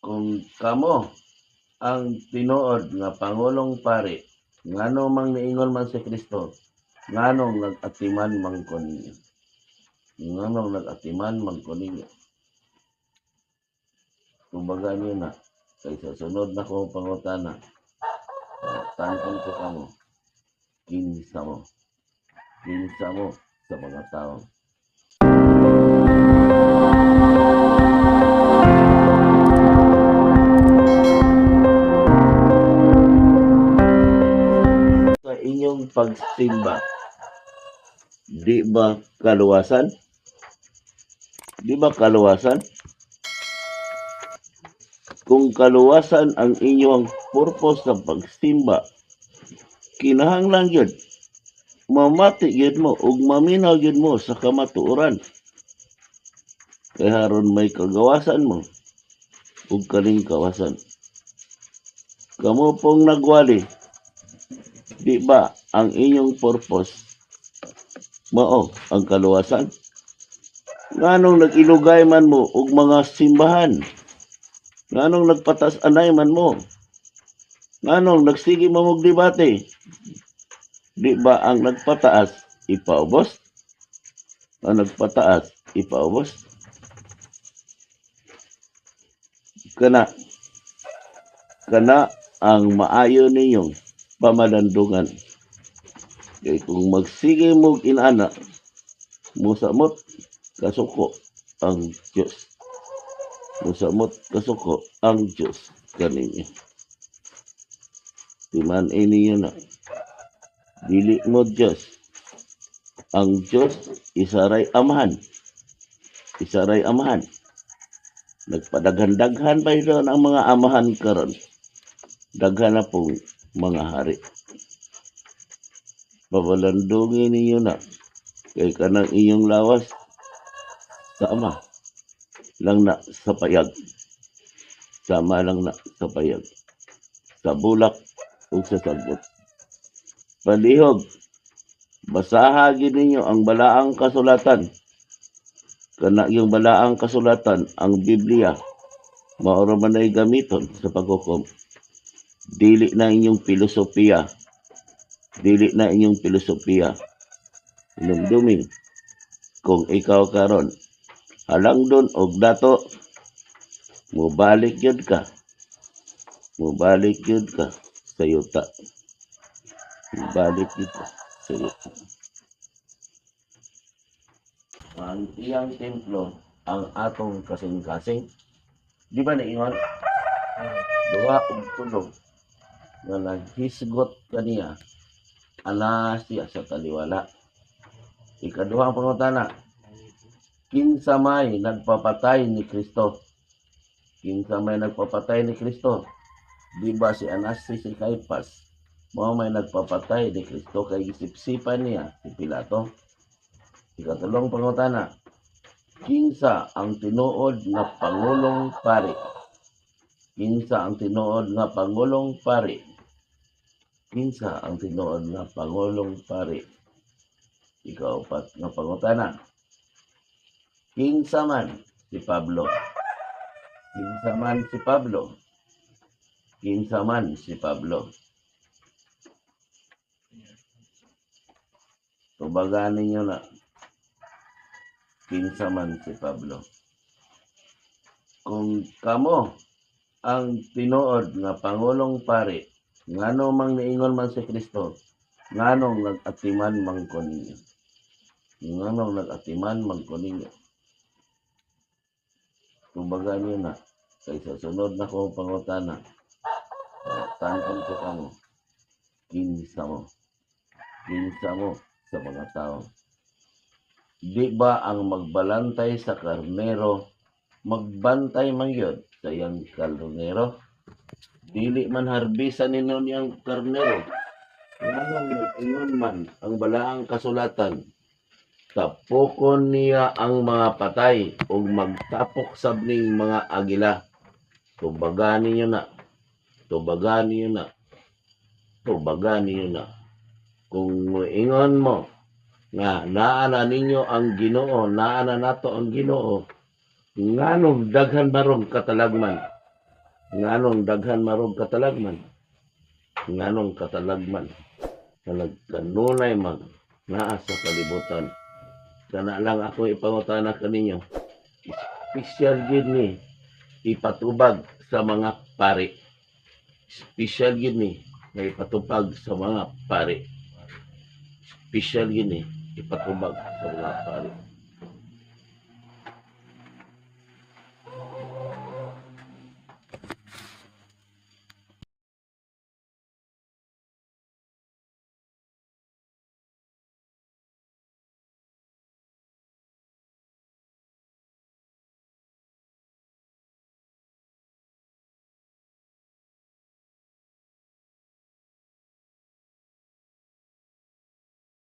kung kamo ang tinuod nga Pangulong Pari, ngano mang niingon man si Kristo, nganong nag-atiman man ko ninyo. Nganong nag-atiman man ko ninyo. Kumbaga niyo na, kay sa sunod na kong pangutana, tanong ko kamo, kinsa mo. Kinsa mo sa mga tao. Inyong pagsimba, di ba kaluwasan? Di ba kaluwasan? Kung kaluwasan ang inyong purpose sa pagsimba, kinahanglan yun. Mamati yun mo, ug maminaw yun mo sa kamatuoran. Kaya haron may kagawasan mo, ug kaning kawasan. Kamu pong nagwali, Di ba ang inyong purpose mao ang kaluwasan? Nganong nag-ilugay man mo og mga simbahan? Nganong nagpatas anay man mo? Nganong nagsige mo og debate? Di ba ang nagpataas ipaubos? Ang nagpataas ipaubos? Kana kana ang maayo ninyong pamalandungan. Kaya kung magsige mo inana, musamot kasuko ang Diyos. Musamot kasuko ang Diyos kaninyo. Timan ini na. Dili mo Diyos. Ang Diyos isaray amahan. Isaray amahan. Nagpadaghan-daghan pa doon ang mga amahan karon. Daghan na pong mga hari. Babalandungin ninyo na kay kanang inyong lawas sa ama lang na sa payag. Sama lang na sa payag. Sa bulak o sa sagot. Palihog, basahagin ninyo ang balaang kasulatan. Kana yung balaang kasulatan, ang Biblia, maura man ay gamiton sa paghukom dili na inyong filosofiya. Dili na inyong filosofiya. Lumduming. Kung ikaw karon halang doon og dato, mubalik yun ka. Mubalik yun ka sa yuta. Mubalik yun ka sa yuta. Ang iyang templo, ang atong kasing-kasing, di ba naingon? Duha og tulog nga naghisgot kaniya alas siya sa taliwala. Ikaduhang pangutana, kinsa may nagpapatay ni Kristo? Kinsa may nagpapatay ni Kristo? Di ba si Anas si Caipas? Mao may nagpapatay ni Kristo kay isipsipan niya si Pilato. Ikatulong pangutana, kinsa ang tinuod nga pangulong pari? Kinsa ang tinuod nga pangulong pari? Kinsa ang tinuod nga pangulong pari? Ikaw pat nga pangutana. Kinsa man si Pablo? Kinsa man si Pablo? Kinsa man si Pablo? Tubagan ninyo na. Kinsa man si Pablo? Kung kamo ang tinuod nga Pangulong Pari, ngano mang niingon man si Kristo, nganong nag-atiman man ko ninyo. Nganong nag-atiman man ko ninyo. Kumbaga niyo na, sa sunod na kong pangutana, tanong ko kamo, kinsa mo. Kinsa mo sa mga tao. Di ba ang magbalantay sa karnero, magbantay man yun sa iyang karnero? Dili man harbisan ninyo niyang karnero. Nganong ingon man ang balaang kasulatan, tapokon niya ang mga patay o magtapok sabning mga agila. Tubagan ninyo na. Tubagan ninyo na. Tubagan ninyo na. Kung ingon mo, nga naana ninyo ang Ginoo, naana nato ang Ginoo. Nganong daghan baron katalagman nganong daghan marog katalagman nganong katalagman na nagkanunay man naa sa kalibutan. Kana lang ako ipangutana kaninyo special gid ni ipatubag sa mga pari. Special gid ni na ipatubag sa mga pari. Special gid ni ipatubag sa mga pari